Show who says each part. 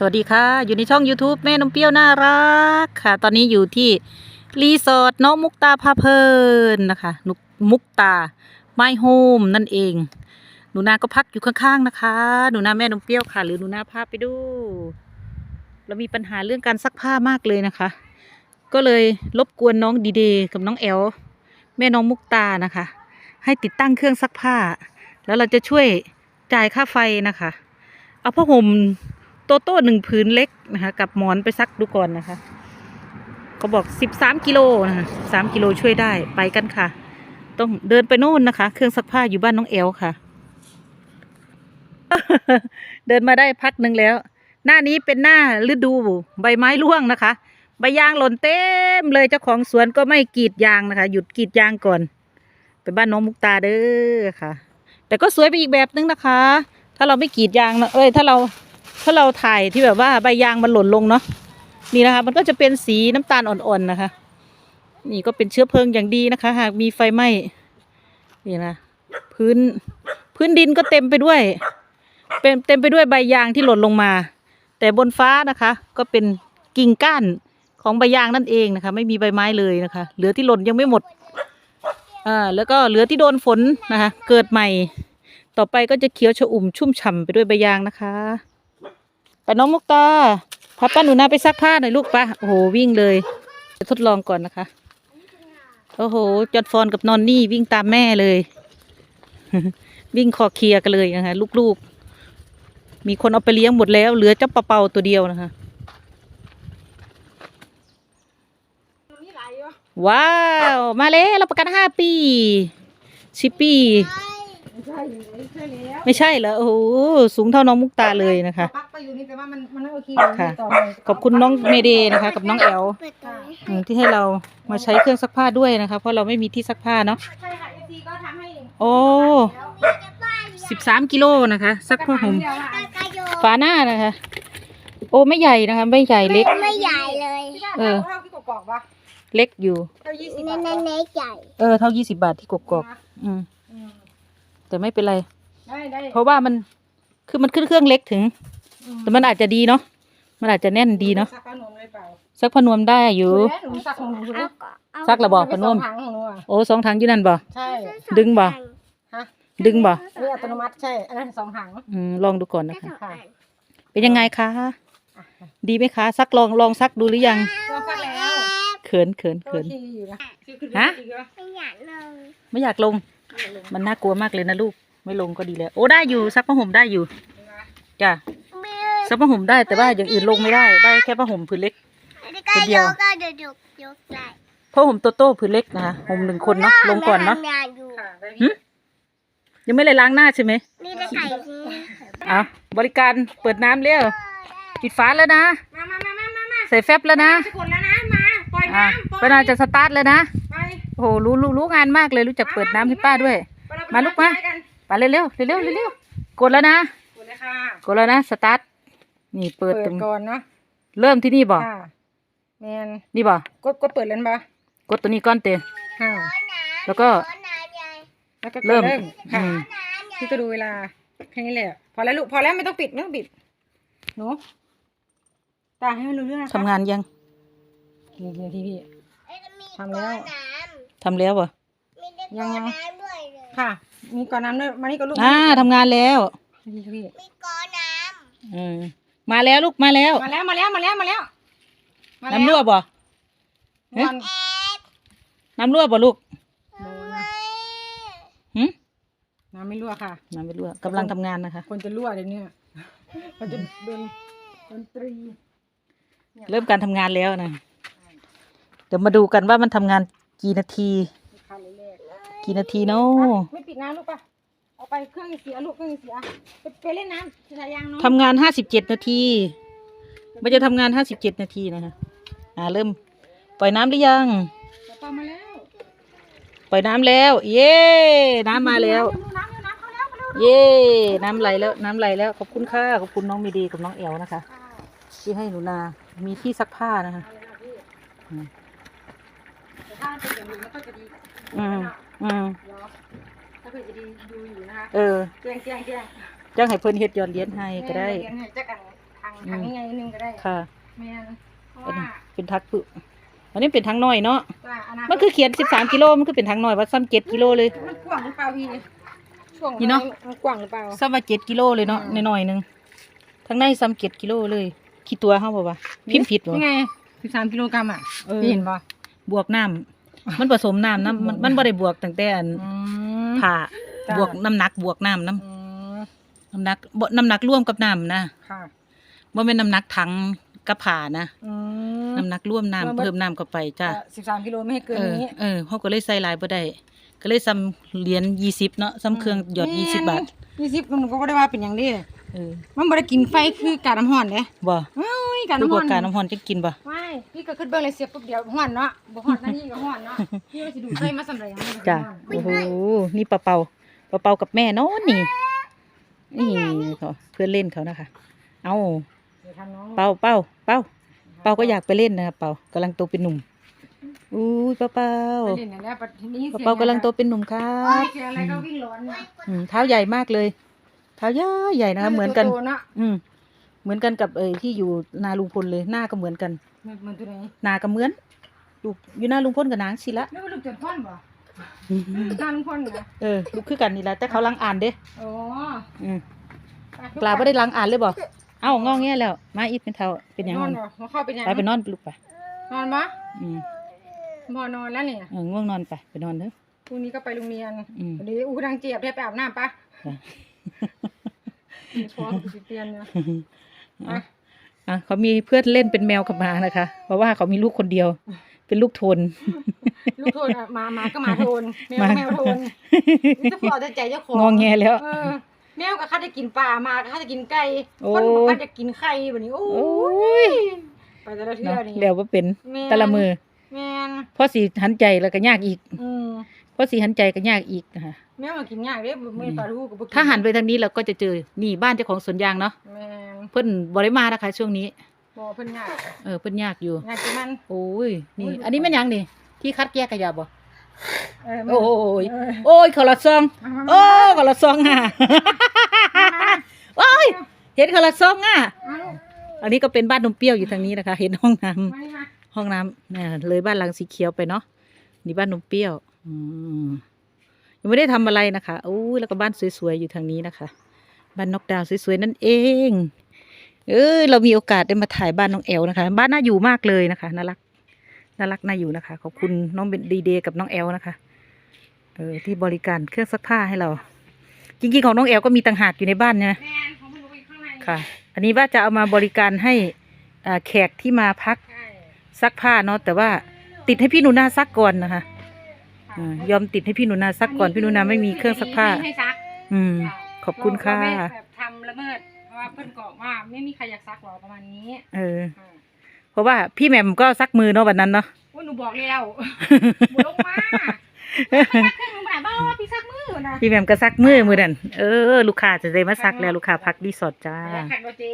Speaker 1: สวัสดีค่ะ อยู่ในช่อง YouTube แม่นมเปรี้ยวน่ารักค่ะ ตอนนี้อยู่ที่รีสอร์ทน้องมุกตาพาเพลินนะคะนุกมุกตาไมโฮมนั่นเอง หนูนาก็พักอยู่ข้างๆนะคะ หนูนาแม่นมเปรี้ยวค่ะ หรือหนูนาพาไปดู เรามีปัญหาเรื่องการซักผ้ามากเลยนะคะ ก็เลยรบกวนน้องดีเดย์กับน้องแอลแม่น้องมุกตานะคะ ให้ติดตั้งเครื่องซักผ้า แล้วเราจะช่วยจ่ายค่าไฟนะคะ เอาผ้าห่ม โตโต้หนึ่งผืนเล็กนะคะกับหมอนไปซักดูก่อนนะคะเขาบอกสิบสามกิโลนะคะสามกิโลช่วยได้ไปกันค่ะ ต้องเดินไปโน่นนะคะ เครื่องซักผ้าอยู่บ้านน้องแอลค่ะ เดินมาได้พักหนึ่งแล้ว หน้านี้เป็นหน้าฤดูใบไม้ร่วงนะคะ ใบยางหล่นเต็มเลยเจ้าของสวนก็ไม่กรีดยางนะคะ หยุดกรีดยางก่อน ไปบ้านน้องมุกตาเด้อค่ะ แต่ก็สวยไปอีกแบบนึงนะคะ ถ้าเราไม่กรีดยางนะเอ้ยถ้าเรา ถ้าเราถ่ายที่แบบว่าใบยางมันหล่นลงเนาะนี่นะคะ มันก็จะเป็นสีน้ำตาลอ่อนๆนะคะ นี่ก็เป็นเชื้อเพลิงอย่างดีนะคะ หากมีไฟไหม้นี่นะพื้นพื้นดินก็เต็มไปด้วย เป็นเต็มไปด้วยใบยางที่หล่นลงมา แต่บนฟ้านะคะ ก็เป็นกิ่งก้านของใบยางนั่นเองนะคะ ไม่มีใบไม้เลยนะคะ เหลือที่หล่นยังไม่หมดอ่าแล้วก็เหลือที่โดนฝนนะคะ เกิดใหม่ ต่อไปก็จะเขียวชอุ่มชุ่มฉ่ำไปด้วยใบยางนะคะ ไปน้องมุกตาพาป้าหนูนาไปซักผ้าหน่อยลูกปะโอ้โหวิ่งเลยจะทดลองก่อนนะคะ โอ้โหจอดฟอนกับนอนนี่วิ่งตามแม่เลย วิ่งคอเคลียร์กันเลยนะคะลูกๆ มีคนเอาไปเลี้ยงหมดแล้ว เหลือเจ้าปลาเปาตัวเดียวนะคะว้าว มาแล้วรับประกันห้าปีสิปี ไม่ใช่เหรอโอ้โหสูงเท่าน้องมุกตาเลยนะคะ
Speaker 2: ปักไปอยู่นี่แปลว่ามันมันไม่โอเค
Speaker 1: ค่ะ
Speaker 2: ต่อไป
Speaker 1: ขอบคุณน้องเมเดย์นะคะ กับน้องแอล
Speaker 3: เปิดตัวไหม
Speaker 1: อืมที่ให้เรามาใช้เครื่องซักผ้าด้วยนะคะ เพราะเราไม่มีที่ซักผ้าเนาะ
Speaker 2: ใช่ค่ะเอซีก็ทำให้
Speaker 1: โอ้สิบสามกิโลนะคะซักผ้าห่ม
Speaker 2: เดียวอะ
Speaker 3: กระโย
Speaker 1: ฝาหน้านะคะ โอ้ไม่ใหญ่นะคะ ไม่ใหญ่เล็ก
Speaker 3: ไม่ใหญ่เลย
Speaker 1: เออ
Speaker 2: เท่าที่กกอกปะ
Speaker 1: เล็กอยู่
Speaker 2: เท่ายี่สิบ
Speaker 3: เน้
Speaker 2: บานท
Speaker 3: เน้นเน้นใหญ่
Speaker 1: เออเท่ายี่สิบาทที่กกอกอืม
Speaker 2: อืม
Speaker 1: แต่ไม่เป็นไร
Speaker 2: ได้ได้
Speaker 1: เพราะว่ามันคือมันขึ้นเครื่องเล็กถึง แต่มันอาจจะดีเนาะมันอาจจะแน่นดีเนาะ
Speaker 2: ซักขนมเลยเปล่า
Speaker 1: ซักพนวมได้อยู่
Speaker 2: แม่หนูซักของหนู
Speaker 3: เอา
Speaker 2: เลย
Speaker 3: ก่อนเอา
Speaker 1: ซักระบอกพนวม
Speaker 2: ถังของหนูอะ
Speaker 1: โอ้สองถังอยู่นั่นบ่
Speaker 2: ใช่
Speaker 1: ดึงบ่
Speaker 2: ฮะ
Speaker 1: ดึงบ่
Speaker 2: เรื่องอัตโนมัติใช่อันนั้นสองถัง
Speaker 1: อืมลองดูก่อนนะคะ
Speaker 2: ค่ะ
Speaker 1: เป็นยังไงคะ ดีไหมคะ ซักลองลองซักดูหรือยัง
Speaker 2: ลองซักแล้ว
Speaker 1: เขินเขิน
Speaker 2: โอ
Speaker 1: เขิน
Speaker 2: เคอยู่นะ
Speaker 1: ฮะ
Speaker 3: ไม่อยากลง
Speaker 1: ไม่อยากลงมันน่ากลัวมากเลยนะลูก ไม่ลงก็ดีแล้ว โอ้ได้อยู่ซักผ้าห่มได้อยู่จ้ะซักผ้าห่มได้แต่ว่าอย่างอื่นลงไม่ได้ ได้แค่ผ้าห่มผืนเล็ก
Speaker 3: แล้วก็
Speaker 1: เดี
Speaker 3: ย
Speaker 1: ยว
Speaker 3: กก็เดี๋ยวยกยกได้
Speaker 1: ผ้าห่มโตโต้ผืนเล็กนะคะห่มหนึ่งคนเนาะลงก่อนเนาะ
Speaker 3: ทำงานอยู่
Speaker 2: ค่ะได้
Speaker 1: หึยังไม่เลยล้างหน้าใช่ไหม
Speaker 3: นี่ได้ไก่ที่
Speaker 1: เอาบริการเปิดน้ำเร็วปิดฝาแล้วนะ
Speaker 2: มามามามามามา
Speaker 1: ใส่แฟบแล้วนะ
Speaker 2: จะกดแล้วนะมาปล่อย
Speaker 1: อะ
Speaker 2: น้ำปล่อย
Speaker 1: ป้านาจะสตาร์ทแล้วนะ
Speaker 2: ไป
Speaker 1: โอ้โหรู้รู้รู้งานมากเลยรู้จักเปิดน้ำให้ป้าด้วย
Speaker 2: ไปเรไป
Speaker 1: มาลูกมา
Speaker 2: ไปกัน
Speaker 1: ไปเร็วเร็วเร็วเร็วเร็วกดแล้วนะ
Speaker 2: กดเลยค่ะ
Speaker 1: กดแล้วนะสตาร์ทนี่เปิดตรง
Speaker 2: ก่อนเนาะ
Speaker 1: เริ่มที่นี่บ่
Speaker 2: ค่ะแมน
Speaker 1: นี่บ่
Speaker 2: กดกดเปิดเล่นปะ
Speaker 1: กดตัวนี้ก้อนเตะ
Speaker 2: ค่ะ
Speaker 1: แล้วก็
Speaker 3: ขอน้ำใหญ่
Speaker 2: แล้วก็กด
Speaker 1: เริ่ม
Speaker 2: ค่ะ
Speaker 1: อืม
Speaker 3: น้ำใหญ่
Speaker 2: พี่ก็ดูเวลาแค่นี้แหละพอแล้วลูกพอแล้วไม่ต้องปิดไม่ต้องปิดหนูตาให้มันรู้เรื่องนะคะ
Speaker 1: ทำงานยัง
Speaker 2: นี่นี่ที่พี่
Speaker 3: เอ้ยมี
Speaker 2: ทำแล้ว
Speaker 3: ก้อนน้
Speaker 1: ทำแล้วบ่ำ
Speaker 3: มีได้
Speaker 2: ยั
Speaker 3: ก้องน
Speaker 2: ยัง
Speaker 3: น้ำด้วยเลย
Speaker 2: ค่ะ มีก่อนน้ำด้วยมานี่ก็ลูก
Speaker 1: อ่าทำงานแล้ว
Speaker 2: พี่พี่
Speaker 3: มีก้อนน้
Speaker 1: อืมมาแล้วลูกมาแล้ว
Speaker 2: มาแล้วมาแล้วมาแล้วมาแล้วมาแล้ว
Speaker 1: น้ำรั่วบ่
Speaker 2: นอนำ
Speaker 3: แอบ
Speaker 1: น้ำรั่วบ่ลูก
Speaker 2: โดน
Speaker 3: ไม่
Speaker 2: นะ
Speaker 1: หึ
Speaker 2: น้ำไม่รั่วค่ะ
Speaker 1: น้ำไม่รั่วกำลังทำงานนะคะ
Speaker 2: คนจะรั่วเดี๋ยวนี้มันจะโดนดนตรี
Speaker 1: เริ่มการทำงานแล้วนะ เดี๋ยวมาดูกันว่ามันทำงานกี่นาที
Speaker 2: ค่ะเลยแร ก
Speaker 1: กี่นาทีเนาะ
Speaker 2: ไม่ปิดน้ำลูกปะเอาไปเครื่องเสียลูกเครื่องเสียไปไปเล่นน้ำสายยางน้อง
Speaker 1: ทำงานห้าสิบเจ็ดนาทีมันจะทำงานห้าสิบเจ็ดนาทีนะคะอ่าเริ่ม ปล่อยน้ำหรือยัง
Speaker 2: ปลามาแล้ว
Speaker 1: ปล่อยน้ำแล้ว เย้น้ำมาแล้ว
Speaker 2: น้ำน้ำเข้าแล้วมาแล้ว
Speaker 1: เย้น้ำไหลแล้วน้ำไหลแล้วขอบคุณค่ะขอบคุณน้องมีดีกับน้องเอลนะคะ ที่ให้หนูนา มีที่ซักผ้านะคะอืม
Speaker 2: แต่ถ้า เป็นอย่างอื่นมันก็จะดี
Speaker 1: อืมอืม
Speaker 2: เนาะถ้าเผื่อจะดีดูอยู่นะคะ
Speaker 1: เออ
Speaker 2: แจ้งแจ้งแจ้ง
Speaker 1: จ้างให้เพิ่นเฮ็ดย้อนเลี้ยนให้ก็ได้
Speaker 2: เรียนให้จักกันทถังถังยังไงนึงก็ได้
Speaker 1: ค่ะ
Speaker 2: แม่นเพราะ
Speaker 1: อันนี้
Speaker 2: ว่า
Speaker 1: เป็นทักปึอันนี้เป็นทั้งน้อยเนาะ
Speaker 2: จ้าอนาคต
Speaker 1: มันคือเขียนสิบสามกิโลมันคือเป็นทั้งน้อยว่าซ้ำเจ็ดกิโลเลย
Speaker 2: มันกว้างหรือเปล่าพี่ช่วง
Speaker 1: นี่เนาะ
Speaker 2: มันกว้างหรือเปล่า
Speaker 1: ซ้ำว่าเจ็ดกิโลเลยเนาะ
Speaker 2: อืม
Speaker 1: น้อยๆหนึงทั้งในซ้ำเจ็ดกิโลเลยคิดตัวเฮาบ่วะพิมพ์ผิดบ่
Speaker 2: นี่ไงสิบสามกิโลกรัมอะ
Speaker 1: เออ
Speaker 2: พี่เห็นปะ
Speaker 1: บวกน้ำ มันผสมน้ำน้ำมันมันบ่ได้บวกตั้งแต่อัน
Speaker 2: อืม
Speaker 1: ผ่า
Speaker 2: จ้ะ
Speaker 1: บวกน้ำหนักบวกน้ำน้
Speaker 2: อืมำ
Speaker 1: น้ำหนักบ่น้ำหนักร่วมกับน้ำนะ
Speaker 2: ค่ะ
Speaker 1: บ่แม่นน้ำหนักถังกับผ่านะ
Speaker 2: อืม
Speaker 1: น้ำหนักร่วมน้ำ
Speaker 2: รวมเบิด
Speaker 1: เพิ่มน้ำเข้าไปจ้ะ
Speaker 2: สิบสามกิโลไม่ให้เกิน
Speaker 1: เออ
Speaker 2: นี้
Speaker 1: เออเขาก็เลยใส่หลายบ่ได้ ก็เลยซ้ำเหรียญ20เนาะซ้ำเครื่องหยอด20บาท
Speaker 2: ยี่สิบมันก็บ่ได้ว่าเป็นอย่างนี้
Speaker 1: เออ
Speaker 2: มันบ่ได้กินไฟคือการน้ำห้อนเด้
Speaker 1: บ่
Speaker 2: เอ้ย การ
Speaker 1: คือ
Speaker 2: น้ำ
Speaker 1: พ
Speaker 2: ห้
Speaker 1: ว
Speaker 2: อกน
Speaker 1: การน้ำร้อนจะกินบ่
Speaker 2: ไม่พี่ก็ขึ้นเบิ่งเลยเสียบปุ๊บเดียวห้อนเนาะบ่ห้อนนั่นนี่ก็ห้อนเนาะพี่ว่าสิดูดไฟมาสำเร็จยังไม่ได้
Speaker 1: จ้ะ
Speaker 2: ห้อน
Speaker 1: โอ้โหนี่ปลาเปาปลาเปากับแม่โน้นนี่นี่เขาเพื่อนเล่นเขานะคะ เอา
Speaker 2: เดี๋ยวทำน้อง
Speaker 1: เปาเปาเปาเปาก็อยากไปเล่นนะครับเปากำลังโตเป็นหนุ่มอุ้ยเปาเปา
Speaker 2: ไปเล่นนั่นแหละปัดนี้
Speaker 1: เปาเปากำลังโตเป็นหนุ่มครั
Speaker 2: โอ้
Speaker 1: บ
Speaker 2: ยเสียอะไรก็วิ่งร้อนนะ
Speaker 1: อืมเท้าใหญ่มากเลย เท้าใหญ่ใหญ่นะคะเหมือนกัน
Speaker 2: ตัวเนาะ
Speaker 1: อืม เหมือนกันกับเออที่อยู่นาลุงพลเลยหน้าก็เหมือนกัน
Speaker 2: เหมือนเหมือนตัวไหน
Speaker 1: หนาก็เหมือนลูกอยู่หน้าลุงพลกับนางชิละ
Speaker 2: แล้วมันลูกจนพ่อนบ่หน้าลุงพ่นนะ
Speaker 1: เออลูกคือกันนี่แหละแต่เขาลังอ่านเด้
Speaker 2: โอ้
Speaker 1: อืมปลาไม่ได้ลังอ่านเลยบ่เอ้างอแงแล้ว มาอีกเป็นเท่าเป็นหยัง
Speaker 2: นอ
Speaker 1: มันน
Speaker 2: บ่มาเข้าไปยัง
Speaker 1: ไปไปนอนลูกไป
Speaker 2: นอนปะ
Speaker 1: อืม
Speaker 2: พอนอนแล้วเนี่ย
Speaker 1: เออง่วงนอนไปไปนอนเถอะ
Speaker 2: พรุ่งนี้ก็ไปโรงเรียน
Speaker 1: อืม
Speaker 2: วันนี้อู้ดังเจี๊ยบได้ไปอาบน้ำปะ
Speaker 1: ค่ะ
Speaker 2: มีชัวร์กูสิเตียนนะ
Speaker 1: อะอะเขามีเพื่อนเล่นเป็นแมวกับหมานะคะ เพราะว่าเขามีลูกคนเดียว เป็นลูกโทน
Speaker 2: ลูกโทนอะหมาหมาก็หมาโทนแมว
Speaker 1: หมา
Speaker 2: ก็แมวโทนนี่จะพอจะใจเจ้าของ
Speaker 1: งอแงแล้ว
Speaker 2: เออแมวก็ข้าจะกินปลาหมาก็ข้าจะกินไก่
Speaker 1: โอ้
Speaker 2: คนก็ข้าจะกินไข่แบบนี้ โอ้
Speaker 1: โอ้
Speaker 2: ยไปแต่ละเทื่อ
Speaker 1: เนาะ
Speaker 2: นี่
Speaker 1: เดี๋ยวว่าเป็น
Speaker 2: แม่น
Speaker 1: แต่ละมือ
Speaker 2: แม่น
Speaker 1: พอสีหันใจแล้วก็ยากอีก
Speaker 2: อืม
Speaker 1: พอสีหันใจก็ยากอีกนะคะ
Speaker 2: แมวมากินยากเด้ไม่ปลาทูกับบ่กิ
Speaker 1: ถ้าหันไปทางนี้เราก็จะเจอนี่บ้านเจ้าของสวนยางเนาะ
Speaker 2: แม่น
Speaker 1: เพิ่นบริมานะคะ ช่วงนี้
Speaker 2: บ่เพิ่นยาก
Speaker 1: เออเพิ่นยากอยู่
Speaker 2: ยากจังมัน
Speaker 1: โอ้ยนี่
Speaker 2: โอ้ย
Speaker 1: อันนี้แม่นหยังนี่ที่คัดแยกขยะบ่
Speaker 2: เออ
Speaker 1: โอ้ย
Speaker 2: เออ
Speaker 1: โอ้ยเขาละซอง
Speaker 2: มามามา
Speaker 1: โอ้เขาละซองอะโอ้ยเห็นเขาละซองอะ
Speaker 2: มาลูก
Speaker 1: อันนี้ก็เป็นบ้านนมเปรี้ยวอยู่ทางนี้นะคะ เห็นห้องน้ำ
Speaker 2: มานี่มา
Speaker 1: ห้องน้ำเนี่ยเลยบ้านหลังสีเขียวไปเนาะนี่บ้านนมเปรี้ยวอืมยังไม่ได้ทำอะไรนะคะโอ้ยแล้วก็บ้านสวยๆอยู่ทางนี้นะคะ บ้านนกดาวสวยๆนั่นเอง เออเรามีโอกาสได้มาถ่ายบ้านน้องแอลนะคะ บ้านน่าอยู่มากเลยนะคะน่ารักน่ารักน่าอยู่นะคะ ขอบคุณน้องเบนดีเดย์กับน้องแอลนะคะเออที่บริการเครื่องซักผ้าให้เรา จริงๆของน้องแอลก็มีต่างหากอยู่ในบ้านนะ
Speaker 2: แม่นของเพิ่นเอาไว้ข้างใน
Speaker 1: ค่ะ อันนี้ว่าจะเอามาบริการให้อ่าแขกที่มาพัก
Speaker 2: ใช่
Speaker 1: ซักผ้าเนาะแต่ว่าติดให้พี่หนูนาซักก่อนนะคะอ่ายอมติดให้พี่หนูนาซักก่อนพี่หนูนาไม่มีเครื่องซักผ้า
Speaker 2: ไม่ให้ซัก
Speaker 1: อืม ขอบคุณค่ะ
Speaker 2: เราไม่แบบทำละเมิด เพราะว่าเพิ่นบอกว่าไม่มีใครอยากซักหรอกประมาณนี้
Speaker 1: เออ
Speaker 2: อ่า
Speaker 1: เพราะว่าพี่แหม่มก็ซักมือเนาะวันนั้นเนาะ
Speaker 2: โอ้ยหนูบอกแล้วบุลงมาซักเครื่องหนูหมายบ้าว่าพี่ซักมือนะ
Speaker 1: พี่แหม่มก็ซักมือมือนั่นเออลูกค้าจะได้มาซักแล้วลูกค้าพักรีสอร์ทจ้า
Speaker 2: แข่งโรเจ